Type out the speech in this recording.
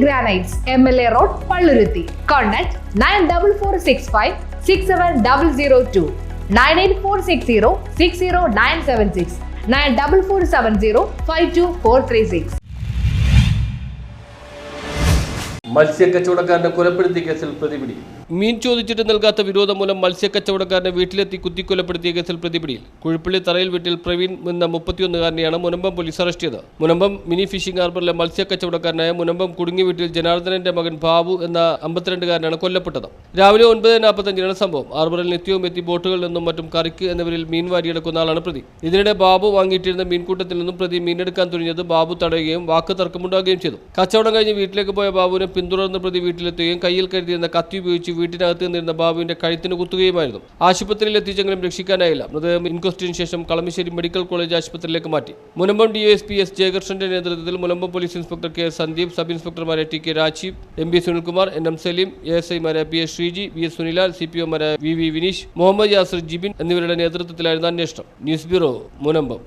Granites M L A road Palluruthy contact nine double four six five six seven double zero two nine eight four six zero six zero nine seven six nine double four seven zero five two four three six മത്സ്യക്കച്ചവടക്കാരനെ കൊലപ്പെടുത്തിയ കേസിൽ പ്രതിപിടി. മീൻ ചോദിച്ചിട്ട് നൽകാത്ത വിരോധം മൂലം മത്സ്യക്കച്ചവടക്കാരനെ വീട്ടിലെത്തി കുത്തിക്കൊലപ്പെടുത്തിയ കേസിൽ പ്രതിപിടിയിൽ. കുഴിപ്പള്ളി തറയിൽ വീട്ടിൽ പ്രവീൺ എന്ന മുപ്പത്തിയൊന്നുകാരനെയാണ് മുനമ്പം പോലീസ് അറസ്റ്റ് ചെയ്തത് മുനമ്പം മിനി ഫിഷിംഗ് ഹാർബറിലെ മത്സ്യക്കച്ചവടക്കാരനായ മുനമ്പം കുടുങ്ങി വീട്ടിൽ ജനാർദ്ദനന്റെ മകൻ ബാബു എന്ന അമ്പത്തിരണ്ടുകാരനാണ് കൊല്ലപ്പെട്ടത്. രാവിലെ ഒൻപത് നാൽപ്പത്തഞ്ചിനാണ് സംഭവം. ഹാർബറിൽ നിത്യവും എത്തി ബോട്ടുകളിൽ നിന്നും മറ്റും കറിക്ക് എന്നിവരിൽ മീൻ വാരിയെടുക്കുന്ന ആളാണ് പ്രതി. ഇതിനിടെ ബാബു വാങ്ങിയിട്ടിരുന്ന മീൻകൂട്ടത്തിൽ നിന്നും പ്രതി മീനെടുക്കാൻ തുനിഞ്ഞത് ബാബു തടയുകയും വാക്ക് തർക്കമുണ്ടാകുകയും ചെയ്തു. കച്ചവടം കഴിഞ്ഞ് വീട്ടിലേക്ക് പോയ ബാബുവിനെ പിന്തുടർന്ന് പ്രതി വീട്ടിലെത്തുകയും കയ്യിൽ കരുതിയിരുന്ന കത്തി ഉപയോഗിച്ച് വീട്ടിനകത്ത് നിന്നിരുന്ന ബാബുവിന്റെ കഴുത്തിന് കുത്തുകയുമായിരുന്നു. ആശുപത്രിയിൽ എത്തിച്ചെങ്കിലും രക്ഷിക്കാനായില്ല. മൃതദേഹം ഇൻക്വസ്റ്റിന് ശേഷം കളമശ്ശേരി മെഡിക്കൽ കോളേജ് ആശുപത്രിയിലേക്ക് മാറ്റി. മുനമ്പം ഡി എസ് ജയകൃഷ്ണന്റെ നേതൃത്വത്തിൽ Munambam police inspector K Sandeep sub ഇൻസ്പെക്ടർമാരെ T K Rajeev M B Sunilkumar N M Saleem A S ഐമാരായ P S Sreeji V S Sunilal C P ഒമാരായ V V Vineesh Muhammad Yasir Jibin എന്നിവരുടെ നേതൃത്വത്തിലായിരുന്നു അന്വേഷണം. News bureau Munambam.